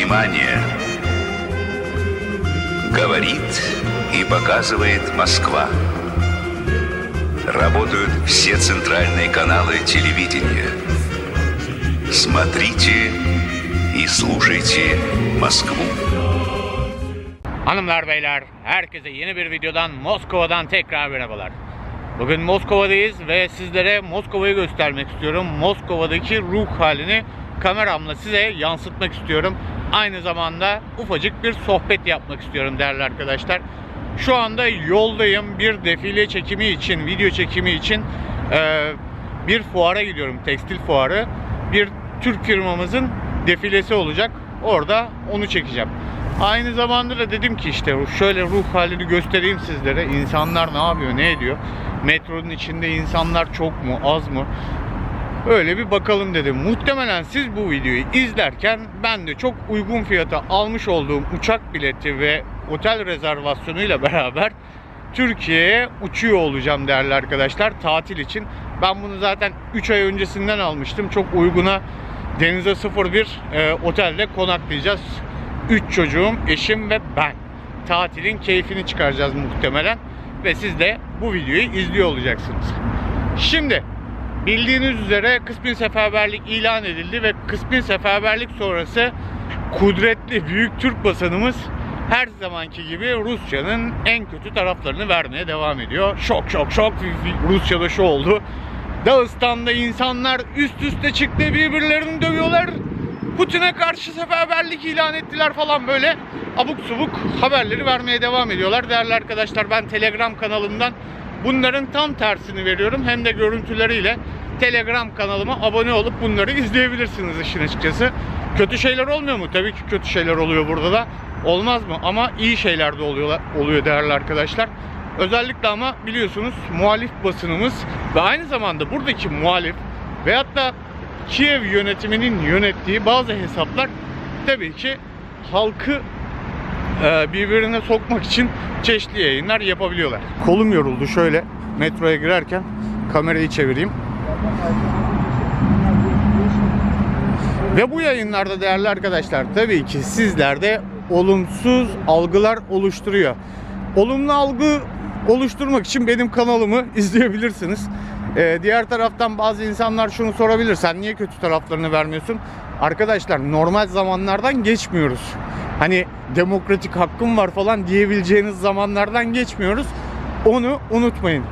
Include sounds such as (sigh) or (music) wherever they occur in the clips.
Внимание! Говорит и показывает Москва. Работают все центральные каналы телевидения. Смотрите и слушайте Москву. Hanımlar beyler herkese yeni bir videodan Moskova'dan tekrar merhabalar. Bugün Moskova'dayız ve sizlere Moskova'yı göstermek istiyorum. Moskova'daki ruh halini kameramla size yansıtmak istiyorum. Aynı zamanda ufacık bir sohbet yapmak istiyorum değerli arkadaşlar. Şu anda yoldayım bir defile çekimi için, video çekimi için eee, bir fuara gidiyorum. Tekstil fuarı. Bir Türk firmamızın defilesi olacak. Orada onu çekeceğim. Aynı zamanda da dedim ki işte şöyle ruh halini göstereyim sizlere. İnsanlar ne yapıyor, ne ediyor? Metronun içinde insanlar çok mu, az mı? Öyle bir bakalım dedim. Muhtemelen siz bu videoyu izlerken ben de çok uygun fiyata almış olduğum uçak bileti ve otel rezervasyonuyla (laughs) beraber Türkiye'ye uçuyor olacağım değerli arkadaşlar tatil için. Ben bunu zaten 3 ay öncesinden almıştım. Çok uyguna Denize 01 e, otelde konaklayacağız. 3 çocuğum, eşim ve ben. Tatilin keyfini çıkaracağız muhtemelen. Ve siz de bu videoyu izliyor olacaksınız. Şimdi bildiğiniz üzere kısmi seferberlik ilan edildi ve kısmi seferberlik sonrası kudretli büyük Türk basanımız her zamanki gibi Rusya'nın en kötü taraflarını vermeye devam ediyor. Şok şok şok Rusya'da şu oldu. Dağıstan'da insanlar üst üste çıktı birbirlerini dövüyorlar. Putin'e karşı seferberlik ilan ettiler falan böyle abuk subuk haberleri vermeye devam ediyorlar. Değerli arkadaşlar ben Telegram kanalımdan bunların tam tersini veriyorum. Hem de görüntüleriyle Telegram kanalıma abone olup bunları izleyebilirsiniz işin açıkçası. Kötü şeyler olmuyor mu? Tabii ki kötü şeyler oluyor burada da. Olmaz mı? Ama iyi şeyler de oluyor, oluyor değerli arkadaşlar. Özellikle ama biliyorsunuz muhalif basınımız ve aynı zamanda buradaki muhalif veyahut da Kiev yönetiminin yönettiği bazı hesaplar tabii ki halkı birbirine sokmak için çeşitli yayınlar yapabiliyorlar. Kolum yoruldu şöyle metroya girerken kamerayı çevireyim. Ve bu yayınlarda değerli arkadaşlar tabii ki sizlerde olumsuz algılar oluşturuyor. Olumlu algı oluşturmak için benim kanalımı (laughs) izleyebilirsiniz. Ee, diğer taraftan bazı insanlar şunu sorabilir. Sen niye kötü taraflarını vermiyorsun? Arkadaşlar normal zamanlardan geçmiyoruz. Hani demokratik hakkım var falan diyebileceğiniz zamanlardan geçmiyoruz. Onu unutmayın.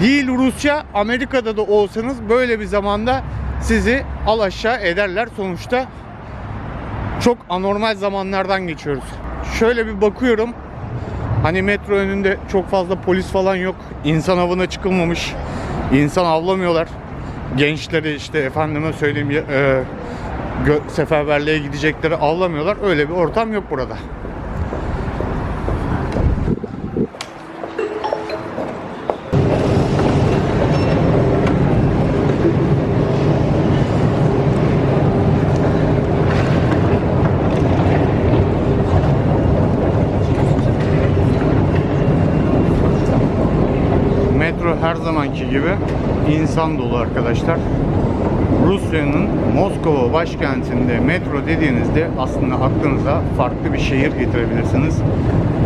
Değil Rusya, Amerika'da da olsanız böyle bir zamanda sizi al aşağı ederler. Sonuçta çok anormal zamanlardan geçiyoruz. Şöyle bir bakıyorum. Hani metro önünde çok fazla polis falan yok. İnsan avına çıkılmamış. İnsan avlamıyorlar. Gençleri işte efendime söyleyeyim e, seferberliğe gidecekleri avlamıyorlar. Öyle bir ortam yok burada. Metro her zamanki gibi insan dolu arkadaşlar. Rusya'nın Moskova başkentinde metro dediğinizde aslında aklınıza farklı bir şehir getirebilirsiniz.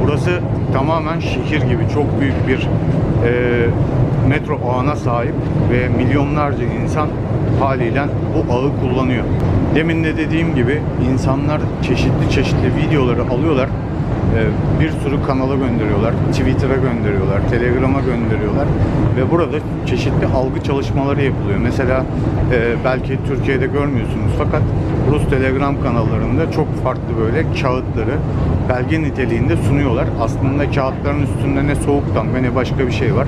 Burası tamamen şehir gibi çok büyük bir e, metro ağına sahip ve milyonlarca insan haliyle bu ağı kullanıyor. Demin de dediğim gibi insanlar çeşitli çeşitli videoları alıyorlar bir sürü kanala gönderiyorlar, Twitter'a gönderiyorlar, Telegram'a gönderiyorlar ve burada çeşitli algı çalışmaları yapılıyor. Mesela e, belki Türkiye'de görmüyorsunuz fakat Rus Telegram kanallarında çok farklı böyle kağıtları belge niteliğinde sunuyorlar. Aslında kağıtların üstünde ne soğuktan ve ne başka bir şey var.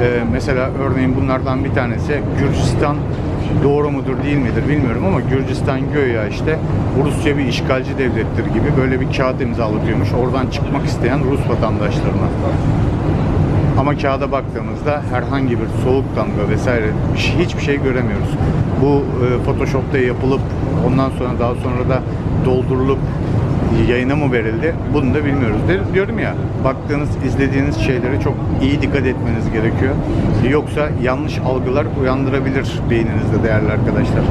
Ee, mesela örneğin bunlardan bir tanesi Gürcistan doğru mudur değil midir bilmiyorum ama Gürcistan göya işte Rusya bir işgalci devlettir gibi böyle bir kağıt imzalatıyormuş. Oradan çıkmak isteyen Rus vatandaşlarına. Ama kağıda baktığımızda herhangi bir soğuk damga vesaire şey, hiçbir şey göremiyoruz. Bu e, Photoshop'ta yapılıp ondan sonra daha sonra da doldurulup yayına mı verildi? Bunu da bilmiyoruz. Diyorum ya baktığınız, izlediğiniz şeylere çok iyi dikkat etmeniz gerekiyor. Yoksa yanlış algılar uyandırabilir beyninizde değerli arkadaşlar.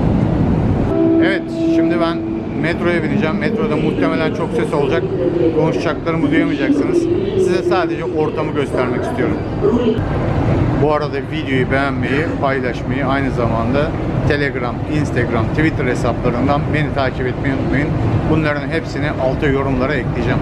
Evet, şimdi ben metroya bineceğim. Metroda muhtemelen çok ses olacak. Konuşacaklarımı duyamayacaksınız. Size sadece ortamı göstermek istiyorum. Bu arada videoyu beğenmeyi, paylaşmayı, aynı zamanda Telegram, Instagram, Twitter hesaplarından beni takip etmeyi unutmayın. Bunların hepsini alta yorumlara ekleyeceğim.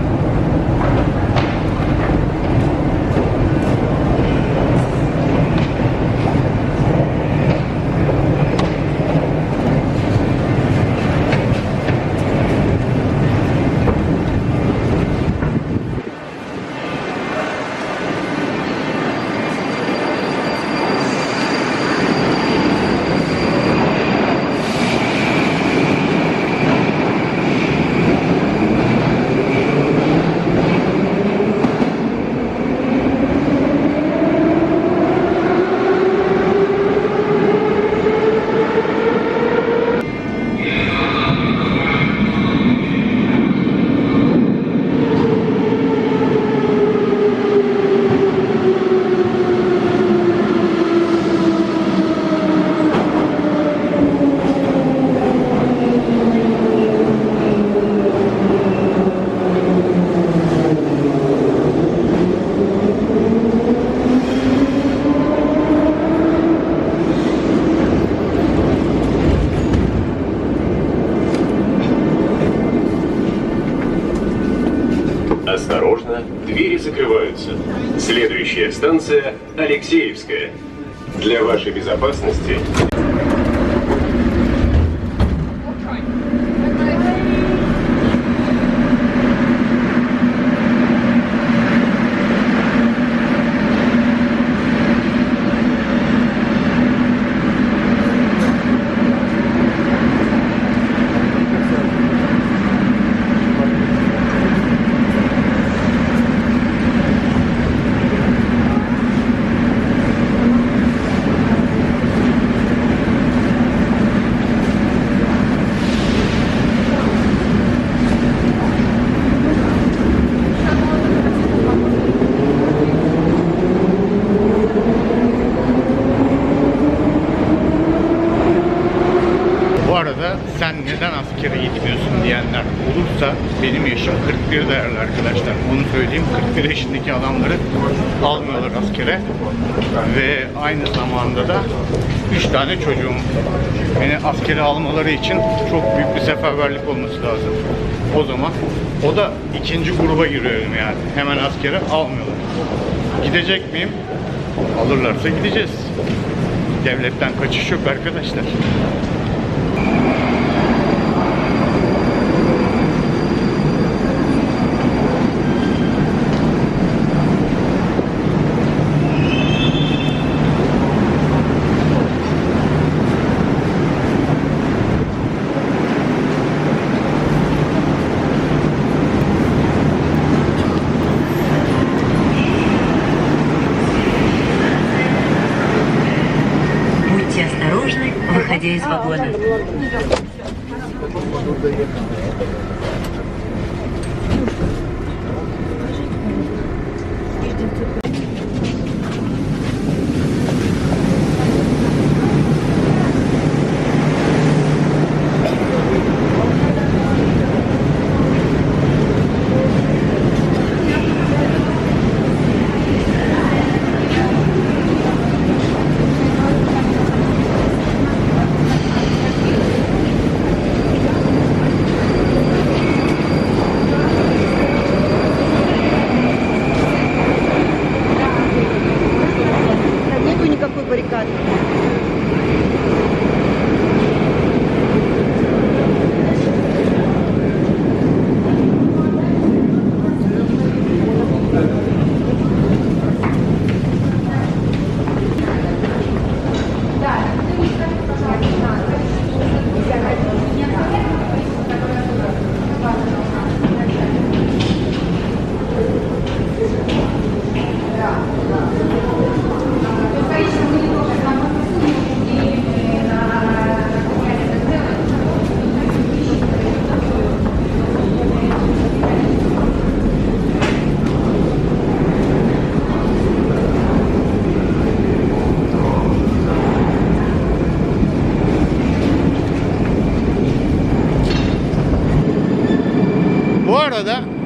Следующая станция Алексеевская. Для вашей безопасности Arada sen neden askere gitmiyorsun diyenler olursa benim yaşım 41 değerli arkadaşlar. Onu söyleyeyim 41 yaşındaki adamları almıyorlar askere. Ve aynı zamanda da 3 tane çocuğum. Beni askere almaları için çok büyük bir seferberlik olması lazım. O zaman o da ikinci gruba giriyorum yani. Hemen askere almıyorlar. Gidecek miyim? Alırlarsa gideceğiz. Devletten kaçış yok arkadaşlar. Выходя из вагона.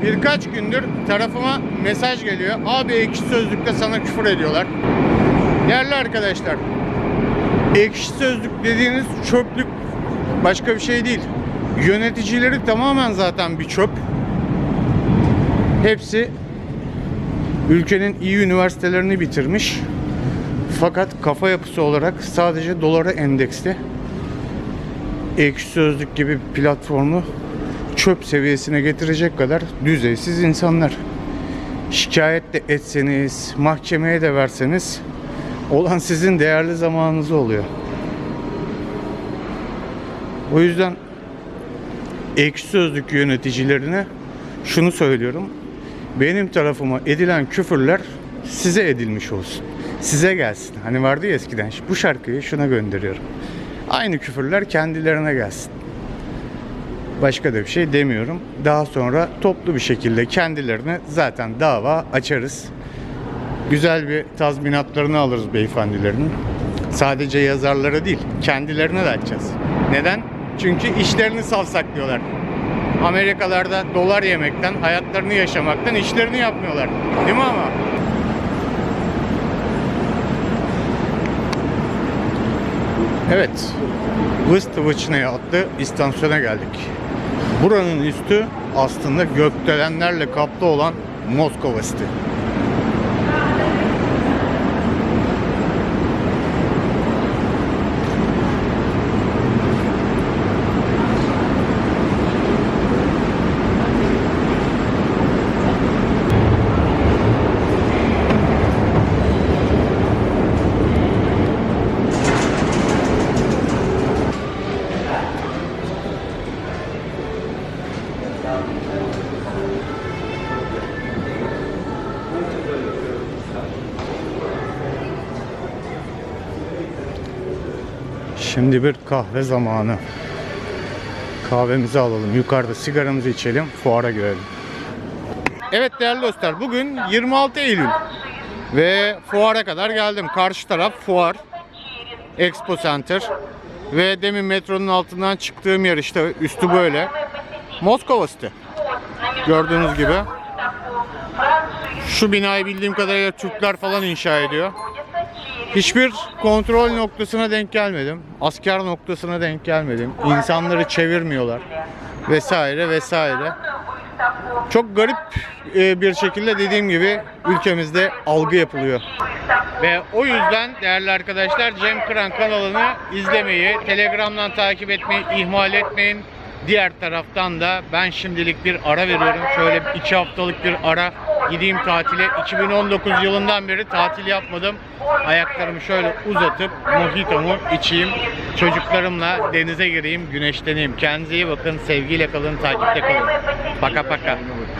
Birkaç gündür tarafıma mesaj geliyor. Abi ekşi sözlükte sana küfür ediyorlar. Değerli arkadaşlar, ekşi sözlük dediğiniz çöplük başka bir şey değil. Yöneticileri tamamen zaten bir çöp. Hepsi ülkenin iyi üniversitelerini bitirmiş. Fakat kafa yapısı olarak sadece dolara endeksli. Ekşi Sözlük gibi platformu çöp seviyesine getirecek kadar düzeysiz insanlar. Şikayet de etseniz, mahkemeye de verseniz olan sizin değerli zamanınız oluyor. O yüzden ekşi sözlük yöneticilerine şunu söylüyorum. Benim tarafıma edilen küfürler size edilmiş olsun. Size gelsin. Hani vardı ya eskiden bu şarkıyı şuna gönderiyorum. Aynı küfürler kendilerine gelsin. Başka da bir şey demiyorum. Daha sonra toplu bir şekilde kendilerine zaten dava açarız. Güzel bir tazminatlarını alırız beyefendilerin. Sadece yazarlara değil, kendilerine de açacağız. Neden? Çünkü işlerini savsaklıyorlar. Amerikalarda dolar yemekten, hayatlarını yaşamaktan işlerini yapmıyorlar. Değil mi ama? Evet. Vıstıvıçne adlı istasyona geldik. Buranın üstü aslında gökdelenlerle kaplı olan Moskova üstü. Şimdi bir kahve zamanı. Kahvemizi alalım. Yukarıda sigaramızı içelim. Fuara girelim. Evet değerli dostlar. Bugün 26 Eylül. Ve fuara kadar geldim. Karşı taraf fuar. Expo Center. Ve demin metronun altından çıktığım yer işte üstü böyle. Moskova üstü. Gördüğünüz gibi. Şu binayı bildiğim kadarıyla Türkler falan inşa ediyor. Hiçbir kontrol noktasına denk gelmedim. Asker noktasına denk gelmedim. İnsanları çevirmiyorlar. Vesaire vesaire. Çok garip e, bir şekilde dediğim gibi ülkemizde algı yapılıyor. Ve o yüzden değerli arkadaşlar Cem Kıran kanalını izlemeyi, Telegram'dan takip etmeyi ihmal etmeyin. Diğer taraftan da ben şimdilik bir ara veriyorum. Şöyle iki haftalık bir ara gideyim tatile. 2019 yılından beri tatil yapmadım. Ayaklarımı şöyle uzatıp mojitomu içeyim. Çocuklarımla denize gireyim, güneşleneyim. Kendinize iyi bakın, sevgiyle kalın, takipte kalın. Paka paka.